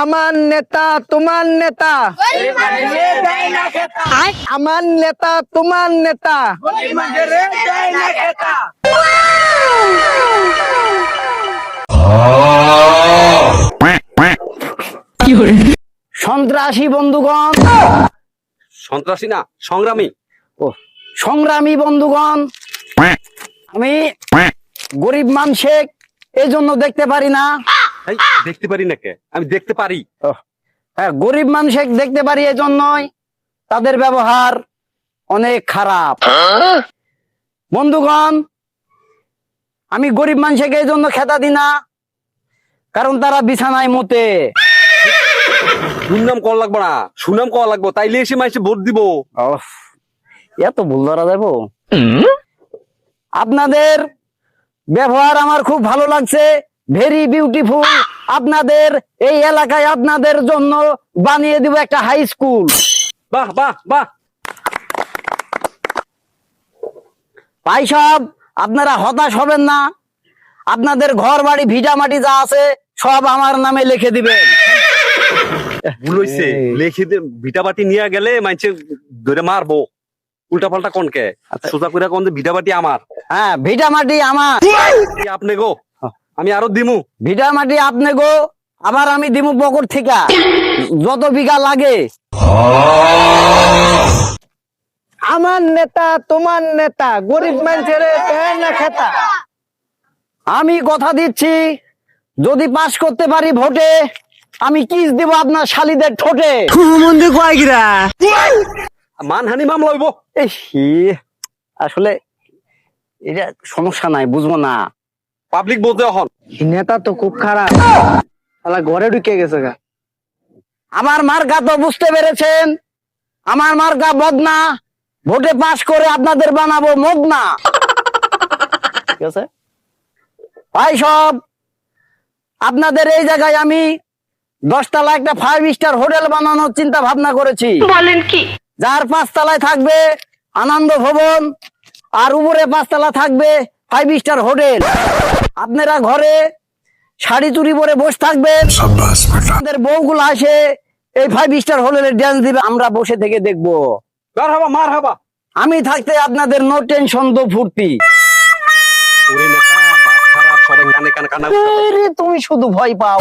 আমার নেতা তোমার নেতা। আমার নেতা তোমার নেতা। সন্ত্রাসী বন্ধুগণ। সন্ত্রাসী না সংগ্রামী। ও সংগ্রামী বন্ধুগণ। আমি গরিব মানুষের এই জন্য দেখতে পারি না। এই, দেখতে পারি না কে? আমি দেখতে পারি। হ্যাঁ গরিব মানুষের দেখতে পারি এই জন্যই তাদের ব্যবহার অনেক খারাপ। বন্ধুগণ আমি গরিব মানুষকে এই জন্য খেতা দিই না কারণ তারা বিছানায় মতে। দুর্নাম করা লাগবো না সুনাম করা লাগবো তাইলে এসে মাইসে ভোট দিব। এত ভুল ধরা যাব আপনাদের ব্যবহার আমার খুব ভালো লাগছে। ভেরি বিউটিফুল আপনাদের এই এলাকায় আপনাদের জন্য বানিয়ে দিব একটা হাই স্কুল বাহ বাহ বাহ। ভাই সব আপনারা হতাশ হবেন না। আপনাদের ঘর বাড়ি ভিটা মাটি যা আছে সব আমার নামে লিখে দিবেন। ভুল হইছে। এই। দে ভিটা বাটি নিয়ে গেলে মাইসে ধরে মারবো। উল্টা পাল্টা কোনকে সোজা করে কোন ভিটা বাটি আমার। হ্যাঁ ভিটা মাটি আমার। আপনি গো। আমি আরও দিমু। ভিটা মাটি আপনি গো আবার আমি দিমু পকর থেকে। যত বিঘা লাগে। আমার নেতা তোমার নেতা গরিব মানুষের না খেতা। আমি কথা দিচ্ছি যদি পাশ করতে পারি ভোটে আমি কিস দিব আপনার শালিদের ঠোঁটে। মন্দির কয়েকরা মানহানি মামলা হইব। আসলে এটা সমস্যা নাই বুঝব না। পাবলিক বলতে এখন নেতা তো খুব খারাপ। শালা ঘরে ঢুকে গেছে গা। আমার মার্কা তো বুঝতে পেরেছেন? আমার মার্কা বদনা ভোটে পাশ করে আপনাদের বানাবো মদনা ঠিক আছে? ভাই সব আপনাদের এই জায়গায় আমি দশতলা একটা ফাইভ স্টার হোটেল বানানোর চিন্তা ভাবনা করেছি। বলেন কি? যার পাঁচতলায় থাকবে আনন্দ ভবন আর উপরে পাঁচতলা থাকবে ফাইভ স্টার হোটেল। আপনারা ঘরে শাড়ি চুরি পরে বসে থাকবেন। আমাদের বউগুলো আসে এই ফাইভ স্টার হোটেলে ড্যান্স দিবে আমরা বসে থেকে দেখব। মার হাবা মার হাবা আমি থাকতে আপনাদের নো টেনশন তো ফুর্তি। তুমি শুধু ভয় পাও।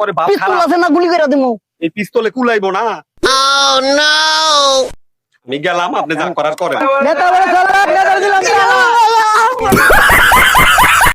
করে পিস্তল আছে না গুলি করে দিমু? এই পিস্তলে কুলাইবো না। আমি গেলাম আপনি যা করার করেন।